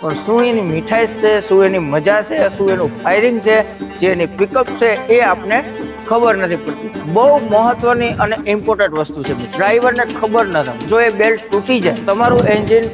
પણ શું એની મીઠાઈ છે, શું એની મજા છે, શું એનું ફાયરિંગ છે, જે એની પિકઅપ છે એ આપને ખબર નથી પડતી. બહુ મહત્વની અને ઇમ્પોર્ટન્ટ વસ્તુ છે. ડ્રાઈવરને ખબર નથી જો એ બેલ્ટ તૂટી જાય, તમારું એન્જિન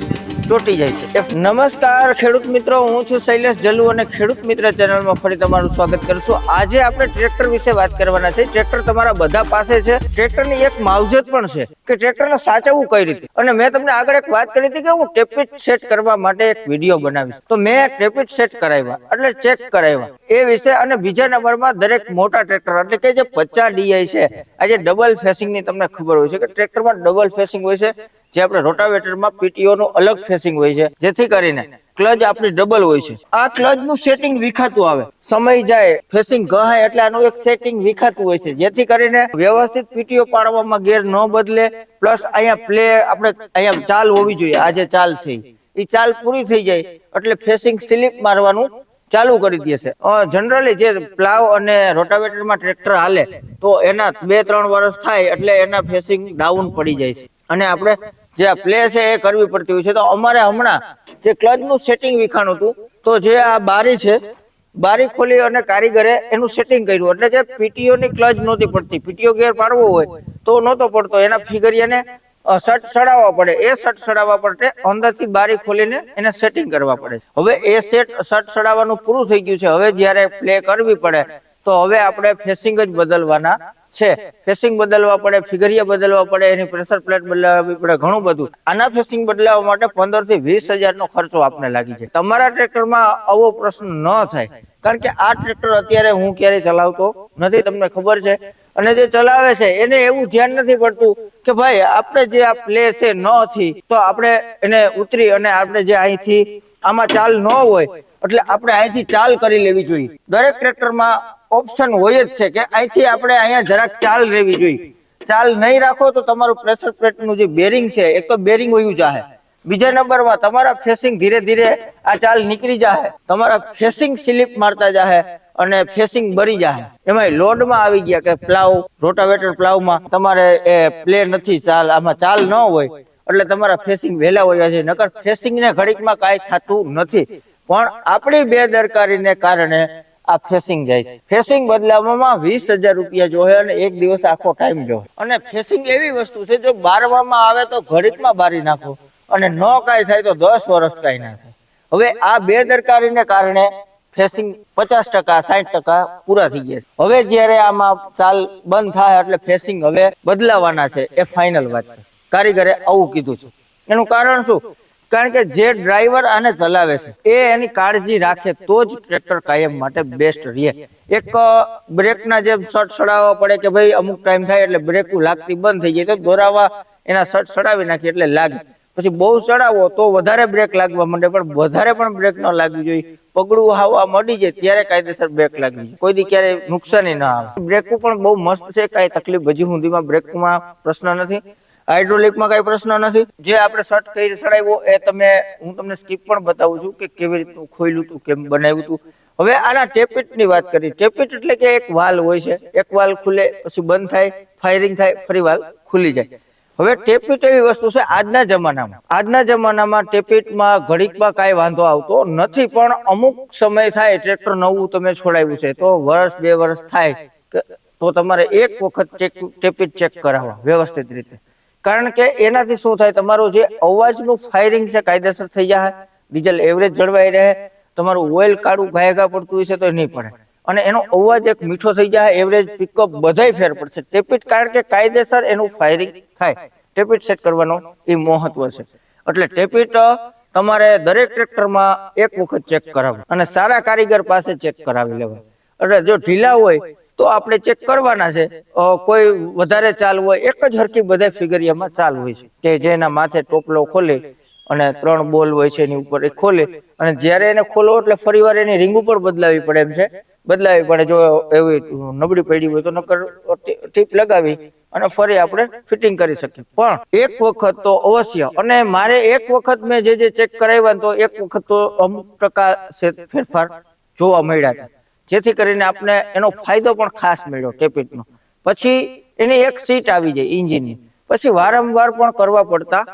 તૂટી જાય છે. નમસ્કાર ખેડૂત મિત્રો, હું છું શૈલેષ જલુ અને ખેડૂત મિત્ર ચેનલમાં ફરી તમારું સ્વાગત કરશું આજે આપણે ટ્રેક્ટર વિશે વાત કરવાના છે. ટ્રેક્ટર તમારા બધા પાસે છે. ટ્રેક્ટરની એક માવજત પણ છે કે ટ્રેક્ટરને સાચવવું કઈ રીતે? અને મેં તમને આગળ એક વાત કરી હતી કે હું ટેપિટ સેટ કરવા માટે એક વીડિયો બનાવીશ. તો મેં ટેપિટ સેટ કરાવ્યા, એટલે ચેક કરાવ્યા. એ વિશે અને બીજા નંબરમાં દરેક મોટા ટ્રેક્ટર, એટલે કે જે પચાસ ડીઆઈ છે આજે ડબલ ફેસિંગની તમને ખબર હોય છે કે ટ્રેક્ટરમાં ડબલ ફેસિંગ હોય છે. જે આપણે રોટાવેટરમાં પીટીઓનું અલગ ફેસિંગ હોય છે. જેથી કરીને ક્લચ આપણી ડબલ હોય છે. આ ક્લચનું સેટિંગ વિખાતું આવે. સમય જાય, ફેસિંગ ગહાય એટલે આનું એક સેટિંગ વિખાતું હોય છે. જેથી કરીને વ્યવસ્થિત પીટીઓ પાડવામાં ગેર ન બદલે, પ્લસ અહીંયા પ્લે આપણે અહીંયા ચાલ હોવી જોઈએ. આ જે ચાલ છે એ ચાલ પૂરી થઈ જાય એટલે ફેસિંગ સ્લીપ મારવાનું ચાલુ કરી દેશે જનરલી જે પ્લાવ અને રોટાવેટરમાં ટ્રેક્ટર હાલે, તો એના બે ત્રણ વર્ષ થાય એટલે એના ફેસિંગ ડાઉન પડી જાય છે. અને આપણે જે પ્લે છે એ કરવી પડતી હોય છે. તો અમારે હમણાં જે ક્લચનું સેટિંગ વિખાણું હતું, તો જે આ બારી છે, બારી ખોલી અને કારીગરે એનું સેટિંગ કર્યું. એટલે કે પીટીઓ ની ક્લચ નહોતી પડતી. પીટીઓ ગેર પાડવો હોય તો નહોતો પડતો. એના ફિગરિયાને શર્ટ સડાવવા પડે. એ શર્ટ સડાવવા પડે. અંદરથી બારી ખોલીને એને સેટિંગ કરવા પડે. હવે એ સેટ શર્ટ સડાવવાનું પૂરું થઈ ગયું છે. હવે જ્યારે પ્લે કરવી પડે, તો હવે આપણે ફેસિંગ જ બદલવાના છે. ફેસિંગ બદલવા પડે ફિગરિયા બદલવા પડે, એની પ્રેશર પ્લેટ બદલાવવી પડે, ઘણું બધું. આના ફેસિંગ બદલાવવા માટે પંદરથી વીસ હજારનો ખર્ચો આપને લાગી છે. તમારા ટ્રેક્ટરમાં આવો પ્રશ્ન ન થાય. કારણ કે આ ટ્રેક્ટર અત્યારે હું ક્યારેય ચલાવતો નથી, તમને ખબર છે. અને જે ચલાવે છે, એને એવું ધ્યાન નથી પડતું કે ભાઈ, આપણે જે આ પ્લે છે નથી તો આપણે એને ઉતરી અને આપણે જે અહીંથી આમાં ચાલ ન હોય એટલે આપણે અહીંથી ચાલ કરી લેવી જોઈએ. દરેક ટ્રેક્ટરમાં ઓપ્શન હોય જ છે કે અહીંથી આપણે અહીંયા જરાક ચાલ લેવી જોઈએ. ચાલ નહીં રાખો તો તમારું પ્રેશર પ્લેટનું જે બેરિંગ છે, એક તો બેરિંગ હોયું જાહે. બીજા નંબરમાં તમારા ફેસિંગ ધીરે ધીરે આ ચાલ નીકળી જાહે. તમારા ફેસિંગ સ્લીપ મારતા જાહે અને ફેસિંગ બળી જાહે. એમાં લોડમાં આવી ગયા કે પ્લાવ રોટાવેટર પ્લાવમાં તમારે એ પ્લે નથી ચાલ, આમાં ચાલ ન હોય. એટલે તમારા ફેસિંગ વહેલા હોય છે. નકર ફેસિંગ ને ઘડીકમાં કાંઈ થતું નથી. પણ આપણી બેદરકારીને કારણે આ ફેસિંગ જાય છે. ફેસિંગ બદલાવવામાં વીસ હજાર રૂપિયા જોહે અને એક દિવસ આખો ટાઈમ જોહે. અને ફેસિંગ એવી વસ્તુ છે, જો બારવામાં આવે તો ઘડીકમાં બારી નાખો અને ન કાંઈ થાય તો દસ વર્ષ કાંઈ ના થાય. હવે આ બેદરકારીને કારણે ફેસિંગ પચાસ ટકા સાઠ ટકા પૂરા થઈ ગયા છે. હવે જ્યારે આમાં ચાલ બંધ થાય એટલે ફેસિંગ હવે બદલાવાના છે, એ ફાઇનલ વાત છે. કારીગરે આવું કીધું છે. એનું કારણ શું? કારણ કે જે ડ્રાઈવર આને ચલાવે છે, એ એની કાળજી રાખે તો જ ટ્રેક્ટર કાયમ માટે બેસ્ટ રહે. એક બ્રેકના જેમ શર્ટ સડાવવા પડે કે ભાઈ અમુક ટાઈમ થાય એટલે બ્રેક લાગતી બંધ થઈ જાય તો દોરાવા એના શર્ટ સડાવી નાખીએ એટલે લાગે. પછી બહુ ચડાવો તો વધારે બ્રેક લાગવા માંડે, પણ વધારે પણ બ્રેક ન લાગવી જોઈએ. પગડું હાવા મળી જાય ત્યારે કાયદેસર બ્રેક લાગવી કોઈ દી ક્યારે નુકસાની ના આવે. બ્રેકું પણ બહુ મસ્ત છે, કાંઈ તકલીફ હજી સુધીમાં બ્રેકમાં પ્રશ્ન નથી. હાઇડ્રોલિકમાં કઈ પ્રશ્ન નથી. જે આપણે શર્ટ કઈ ચડાવ્યો એ તમે, હું તમને સ્કીપ પણ બતાવું છું કે કેવી રીતનું ખોયલું હતું કેમ બનાવ્યું હતું હવે આના ટેપિટની વાત કરી. ટેપિટ એટલે કે એક વાલ હોય છે. એક વાલ ખુલે, પછી બંધ થાય ફાયરિંગ થાય, ફરી વાલ ખુલી જાય. હવે ટેપિટ એવી વસ્તુ છે, આજના જમાનામાં. આજના જમાનામાં ટેપિટમાં ઘડીકમાં કાંઈ વાંધો આવતો નથી, પણ અમુક સમય થાય, ટ્રેક્ટર નવું તમે છોડાવ્યું છે, તો વર્ષ, બે વર્ષ થાય તો તમારે એક વખત ટેપિટ ચેક કરાવવા વ્યવસ્થિત રીતે. કારણ કે એનાથી શું થાય, તમારું જે અવાજનું ફાયરિંગ છે, કાયદેસર થઈ જાય, ડીઝલ એવરેજ જળવાઈ રહે, તમારું ઓઇલ કાળું ગાયગા પડતું હશે તો નહીં પડે. અને એનો અવાજ એક મીઠો થઈ જાય એવરેજ પિકઅપ બધાય ફેર પડશે. ટેપિટ કારણ કે કાયદેસર એનું ફાયરિંગ થાય. ટેપિટ સેટ કરવાનો એ મહત્વ છે. એટલે ટેપિટ તમારે દરેક ટ્રેક્ટરમાં એક વખત ચેક કરાવવું. અને સારા કારીગર પાસે ચેક કરાવી લેવા. એટલે જો ઢીલા હોય, તો આપણે ચેક કરવાના છે. કોઈ વધારે ચાલ હોય, એક જ હરખી બધા ફિગરિયામાં ચાલ હોય છે. કે જેના માથે ટોપલો ખોલે અને ત્રણ બોલ હોય છે એની ઉપર એ ખોલે. અને જ્યારે એને ખોલો એટલે ફરીવાર એની રિંગ ઉપર બદલાવી પડે એમ છે. બદલાવી પડે. જો એવી નબળી પડી હોય તો નકર ટીપ લગાવી અને ફરી આપણે ફિટિંગ કરી શકીએ. પણ એક વખત તો અવશ્ય, અને મારે એક વખત મેં જે જે ચેક કરાવ્યા તો એક વખત તો અમુક ટકા ફેરફાર જોવા મળ્યા હતા. જેથી કરીને આપણે એનો ફાયદો પણ ખાસ મળ્યો ટેપિટનો. પછી એની એક સીટ આવી જાય, ઇન્જિનની. પછી વારંવાર પણ કરવા પડતા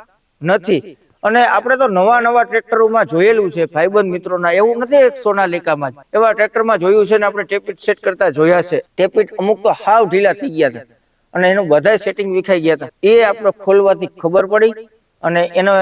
નથી. અને આપણે તો નવા નવા ટ્રેક્ટરોમાં જોયેલું છે, ભાઈબંધ મિત્રોના. એવું નથી એક સોનાલિકામાં જ. એવા ટ્રેક્ટરમાં જોયું છે ને આપણે ટેપિટ સેટ કરતા જોયા છે. ટેપિટ અમુક તો હાવ ઢીલા થઈ ગયા હતા. અને એનું બધા સેટિંગ વિખાઈ ગયા હતા. એ આપણે ખોલવાથી ખબર પડી અને એનો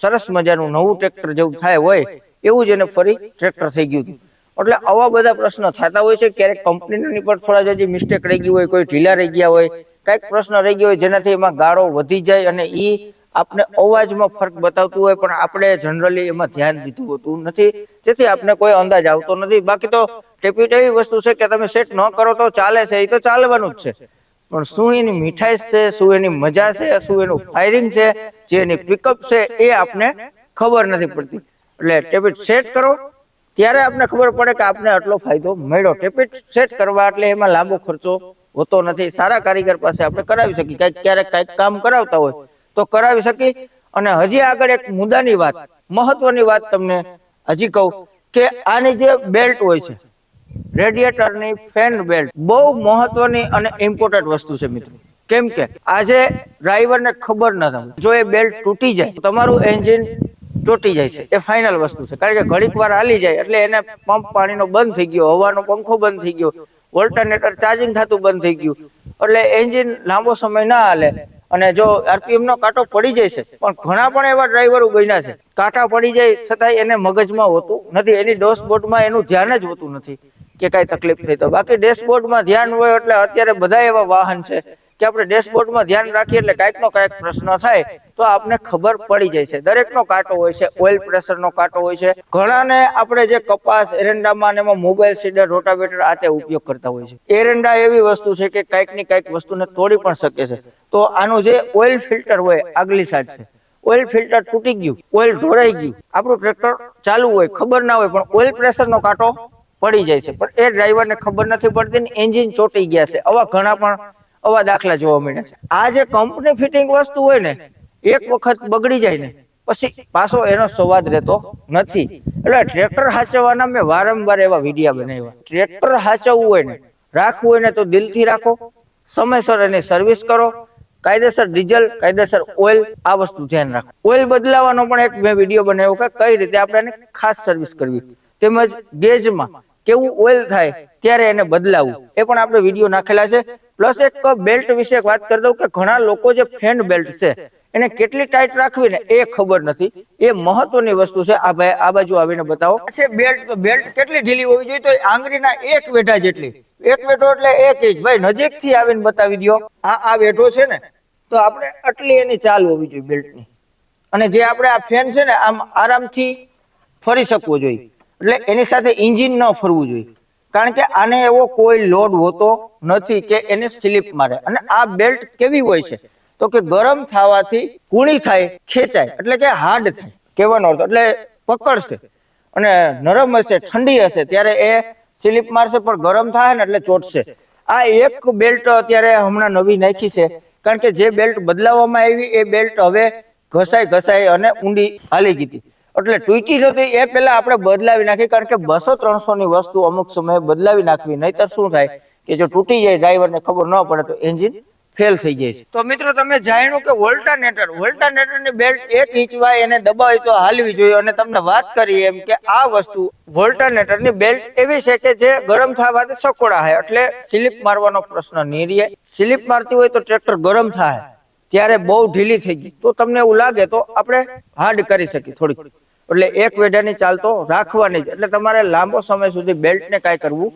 સરસ મજાનું નવું ટ્રેક્ટર જેવું થાય હોય એવું જ એને ફરી ટ્રેક્ટર થઈ ગયું હતું. એટલે આવા બધા પ્રશ્નો થતા હોય છે. ક્યારેક કંપનીની પર થોડા જે મિસ્ટેક રહી ગઈ હોય, કોઈ ઢીલા રહી ગયા હોય, કાંઈક પ્રશ્ન રહી ગયો હોય જેનાથી એમાં ગાળો વધી જાય અને એ આપણે અવાજમાં ફરક બતાવતું હોય, પણ આપણે જનરલી એમાં ધ્યાન દીધું હોતું નથી. જેથી આપણે કોઈ અંદાજ આવતો નથી. બાકી તો ટેપીટ એવી વસ્તુ છે કે તમે સેટ ન કરો તો ચાલે છે, એ તો ચાલવાનું જ છે. પણ શું એની મીઠાઈ છે, શું એની મજા છે, શું એનું ફાયરિંગ છે, જે એની પિકઅપ છે, એ આપને ખબર નથી પડતી. એટલે ટેપિટ સેટ કરો. ત્યારે આપને ખબર પડે કે આપને આટલો ફાયદો મળ્યો. ટેપિટ સેટ કરવા એટલે એમાં લાંબો ખર્ચો હોતો નથી. સારા કારીગર પાસે આપણે કરાવી શકીએ. કાંઈક ક્યારેક કાંઈક કામ કરાવતા હોય તો કરાવી શકી? અને હજી આગળ એક મુદ્દાની વાત, મહત્વની વાત તમને હજી કહું કે આની જે બેલ્ટ હોય છે રેડિયેટરની ફેન બેલ્ટ બહુ મહત્વની અને ઇમ્પોર્ટન્ટ વસ્તુ છે મિત્રો. કેમ કે આજે ડ્રાઈવરને ખબર ન થાય. જો એ બેલ્ટ તૂટી જાય તમારું એન્જિન તૂટી જાય છે. એ ફાઇનલ વસ્તુ છે. કારણ કે ઘડીક વાર હાલી જાય, એટલે એને પંપ પાણીનો બંધ થઈ ગયો, હવાનો પંખો બંધ થઈ ગયો વોલ્ટરનેટર ચાર્જિંગ થતું બંધ થઈ ગયું, એટલે એન્જિન લાંબો સમય ના હાલે. અને જો આરપીએમ નો કાંટો પડી જાય છે, પણ ઘણા પણ એવા ડ્રાઈવરો બન્યા છે. કાંટા પડી જાય છતાંય એને મગજમાં હોતું નથી. એની ડેશબોર્ડમાં એનું ધ્યાન જ હોતું નથી કે કાંઈ તકલીફ થઈ તો. બાકી ડેશબોર્ડમાં ધ્યાન હોય એટલે અત્યારે બધા એવા વાહન છે કે આપણે ડેશબોર્ડમાં ધ્યાન રાખીએ એટલે કાંઈક નો કાંઈક પ્રશ્ન થાય, તો આપને ખબર પડી જાય છે. દરેકનો કાંટો હોય છે, ઓઇલ પ્રેશરનો કાંટો હોય છે. ઘણાને આપણે જે કપાસ, એરંડામાં એમાં મોબાઈલ, સીડર, રોટાવેટર આ ઉપયોગ કરતા હોય છે. એરંડા એવી વસ્તુ છે કે કાંઈકની કાંઈક વસ્તુને તોડી પણ શકે છે. તો આનું જે ઓઇલ ફિલ્ટર હોય, આગલી સાઈડ છે. ઓઇલ ફિલ્ટર તૂટી ગયું, ઓઇલ ઢોળાઈ ગયું. આપણું ટ્રેક્ટર ચાલુ હોય, ખબર ના હોય, પણ ઓઇલ પ્રેશરનો કાંટો પડી જાય છે. પણ એ ડ્રાઈવરને ખબર નથી પડતી ને એન્જિન ચોટી ગયા છે. આવા ઘણા પણ આવા દાખલા જોવા મળે છે. આ જે કંપની ફિટિંગ વસ્તુ હોય ને, એક વખત બગડી જાય ને, પછી પાછો એનો સ્વાદ રહેતો નથી. એટલે ટ્રેક્ટર હાચવવાના મેં વારંવાર એવા વિડીયા બનાવ્યા. ટ્રેક્ટર હાચવવું હોય ને, રાખવું હોય ને તો દિલથી રાખો. સમયસર એની સર્વિસ કરો. કાયદેસર ડીઝલ કાયદેસર ઓઇલ આ વસ્તુ ધ્યાન રાખો. ઓઇલ બદલાવાનો પણ એક મેં વીડિયો બનાવ્યો કે કઈ રીતે આપણે એને ખાસ સર્વિસ કરવી. તેમજ ગેજમાં કેવું ઓઇલ થાય, ત્યારે એને બદલાવવું. એ પણ આપણે વીડિયો નાખેલા છે. પ્લસ એક બેલ્ટ વિશે વાત કરી દઉં કે ઘણા લોકો જે ફેન બેલ્ટ છે, એને કેટલી ટાઈટ રાખવી ને એ ખબર નથી. એ મહત્વની વસ્તુ છે. આ ભાઈ, આ બાજુ આવીને બતાવો. છે બેલ્ટ. તો બેલ્ટ કેટલી ઢીલી હોવી જોઈએ? તો આંગળીના એક વેઢા જેટલી. એક વેઢો એટલે એક ઇંચ. ભાઈ, નજીકથી આવીને બતાવી દો આ આ વેઢો છે ને, તો આપણે આટલી એની ચાલ હોવી જોઈએ બેલ્ટની. અને જે આપણે આ ફેન છે ને, આમ આરામથી ફરી શકવો જોઈએ. એટલે એની સાથે એન્જિન ન ફરવું જોઈએ. કારણ કે આને એવો કોઈ લોડ હોતો નથી કે એને સ્લીપ મારે. અને આ બેલ્ટ કેવી હોય છે? તો કે ગરમ થવાથી કુણી થાય, ખેંચાય, એટલે કે હાર્ડ થાય, કહેવાનો અર્થ. એટલે પકડશે અને નરમ હશે, ઠંડી હશે, ત્યારે એ સ્લીપ મારશે, પણ ગરમ થાય ને એટલે ચોટશે. આ એક બેલ્ટ અત્યારે હમણાં નવી નાખી છે. કારણ કે જે બેલ્ટ બદલાવવામાં આવી, એ બેલ્ટ હવે ઘસાઈ ઘસાઈ અને ઊંડી હાલી ગઈ હતી. એટલે તૂટી નહોતી એ પહેલા આપણે બદલાવી નાખી, કારણ કે બસો ત્રણસો ની વસ્તુ અમુક સમયે બદલાવી નાખવી, નહીતર શું થાય કે જો તૂટી જાય ડ્રાઈવરને ખબર ન પડે તો એન્જિન ફેલ થઈ જાય છે. તો મિત્રો તમે જાણ્યું કે વોલ્ટાનેટર વોલ્ટાનેટરની બેલ્ટ એ ખીચવાય એને દબાવી તો હાલવી જોઈએ. અને તમને વાત કરી એમ કે આ વસ્તુ વોલ્ટાનેટરની બેલ્ટ એવી છે કે જે ગરમ થવાથી સકોડા થાય એટલે સ્લીપ મારવાનો પ્રશ્ન નહીં રહે સ્લીપ મારતી હોય તો ટ્રેક્ટર ગરમ થાય. ત્યારે બહુ ઢીલી થઈ ગઈ. તો તમને એવું લાગે તો આપણે હાર્ડ કરી શકીએ થોડીક. એટલે એક વેઢાની ચાલ તો રાખવાની જ. એટલે તમારે લાંબો સમય સુધી બેલ્ટને કાંઈ કરવું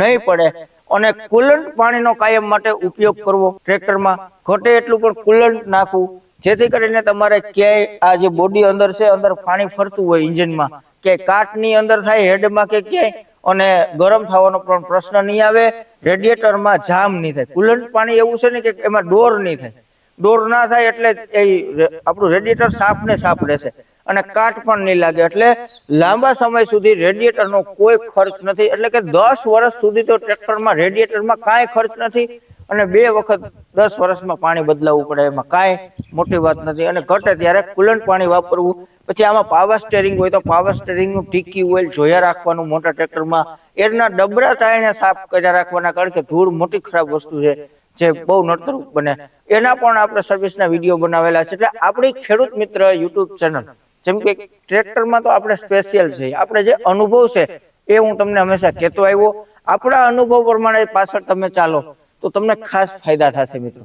નહીં પડે. અને કુલન્ટ પાણીનો કાયમ માટે ઉપયોગ કરવો ટ્રેક્ટરમાં. ઘટે એટલું પણ કુલન્ટ નાખવું. જેથી કરીને તમારે ક્યાંય આ જે બોડી અંદર છે, અંદર પાણી ફરતું હોય ઇન્જિનમાં, ક્યાંય કાટની અંદર થાય, હેડમાં કે ક્યાંય, અને ગરમ થવાનો પણ પ્રશ્ન નહીં આવે. રેડિયેટરમાં જામ નહીં થાય. કુલન્ટ પાણી એવું છે ને કે એમાં ડોર નહીં થાય. ડોર ના થાય એટલે એ આપણું રેડિયેટર સાફ ને સાફ રહેશે. અને કાટ પણ નહીં લાગે. એટલે લાંબા સમય સુધી રેડિયેટરનો કોઈ ખર્ચ નથી. એટલે કે દસ વર્ષ સુધી તો ટ્રેક્ટરમાં, રેડિયેટરમાં કાંઈ ખર્ચ નથી. અને બે વખત દસ વર્ષમાં પાણી બદલાવવું પડે. એમાં કાંઈ મોટી વાત નથી. અને ઘટે ત્યારે કુલન્ટ પાણી વાપરવું. પછી આમાં પાવર સ્ટેરિંગ હોય તો પાવર સ્ટેરિંગનું ટીકી ઓઇલ જોયા રાખવાનું મોટા ટ્રેક્ટરમાં. એના ડબરા તાઈને સાફ કર્યા રાખવાના. કારણ કે ધૂળ મોટી ખરાબ વસ્તુ છે, જે બહુ નડતરૂપ બને. એના પણ આપણે સર્વિસના વીડિયો બનાવેલા છે. એટલે આપણી ખેડૂત મિત્ર યુટ્યુબ ચેનલ જેમ કે ટ્રેક્ટરમાં તો આપણે સ્પેશિયલ છે. આપણે જે અનુભવ છે એ હું તમને હંમેશા કહેતો આવ્યો. આપણા અનુભવ પ્રમાણે પાછળ તમે ચાલો તો તમને ખાસ ફાયદા થશે મિત્રો.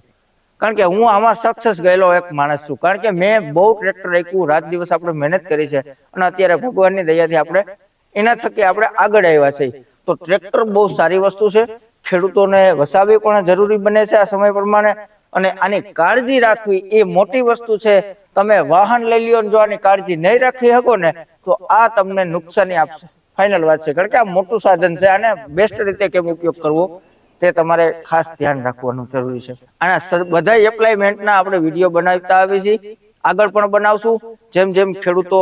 કારણ કે હું આમાં સક્સેસ ગયેલો એક માણસ છું. કારણ કે મેં બહુ ટ્રેક્ટર રાખ્યું. રાત દિવસ આપણે મહેનત કરી છે અને અત્યારે ભગવાનની દયાથી આપણે એના થકી આપણે આગળ આવ્યા છે તો ટ્રેક્ટર બહુ સારી વસ્તુ છે. ખેડૂતોને વસાવવી પણ જરૂરી બને છે આ સમય પ્રમાણે. અને આની કાળજી રાખવી એ મોટી વસ્તુ છે. તમે વાહન લઈ લ્યો જો આની કાળજી નહીં રાખી શકો ને, તો આ તમને નુકસાની આપશે. ફાઇનલ વાત છે. કારણ કે આ મોટું સાધન છે આને બેસ્ટ રીતે કેમ ઉપયોગ કરવો, તે તમારે ખાસ ધ્યાન રાખવાનું જરૂરી છે. આના બધા એપ્લાયમેન્ટના આપણે વીડિયો બનાવતા આવીએ છીએ. આગળ પણ બનાવશું. જેમ જેમ ખેડૂતો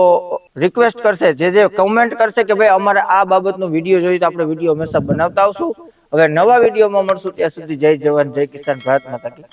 રિક્વેસ્ટ કરશે, જે જે કમેન્ટ કરશે કે ભાઈ અમારે આ બાબતનો વીડિયો જોઈએ તો આપણે વીડિયો હંમેશા બનાવતા આવશું. હવે નવા વિડીયોમાં મળશું ત્યાં સુધી જય જવાન જય કિસાન ભારત માતા કી.